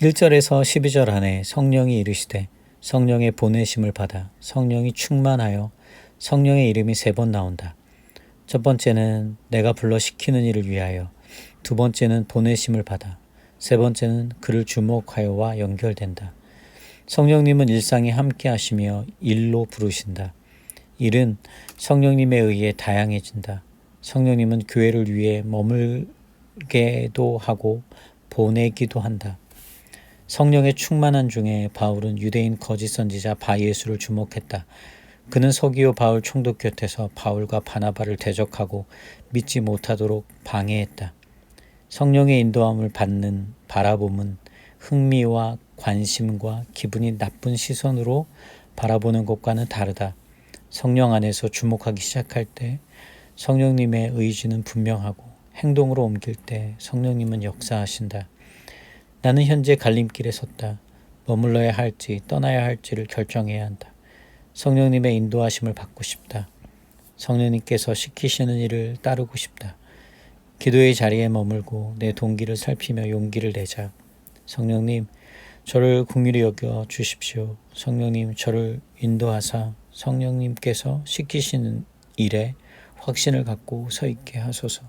1절에서 12절 안에 성령이 이르시되 성령의 보내심을 받아 성령이 충만하여 성령의 이름이 세 번 나온다. 첫 번째는 내가 불러 시키는 일을 위하여, 두 번째는 보내심을 받아, 세 번째는 그를 주목하여와 연결된다. 성령님은 일상에 함께 하시며 일로 부르신다. 일은 성령님에 의해 다양해진다. 성령님은 교회를 위해 머물게도 하고 보내기도 한다. 성령의 충만한 중에 바울은 유대인 거짓 선지자 바예수를 주목했다. 그는 서기오 바울 총독 곁에서 바울과 바나바를 대적하고 믿지 못하도록 방해했다. 성령의 인도함을 받는 바라봄은 흥미와 관심과 기분이 나쁜 시선으로 바라보는 것과는 다르다. 성령 안에서 주목하기 시작할 때 성령님의 의지는 분명하고 행동으로 옮길 때 성령님은 역사하신다. 나는 현재 갈림길에 섰다. 머물러야 할지 떠나야 할지를 결정해야 한다. 성령님의 인도하심을 받고 싶다. 성령님께서 시키시는 일을 따르고 싶다. 기도의 자리에 머물고 내 동기를 살피며 용기를 내자. 성령님, 저를 궁휼히 여겨 주십시오. 성령님, 저를 인도하사 성령님께서 시키시는 일에 확신을 갖고 서 있게 하소서.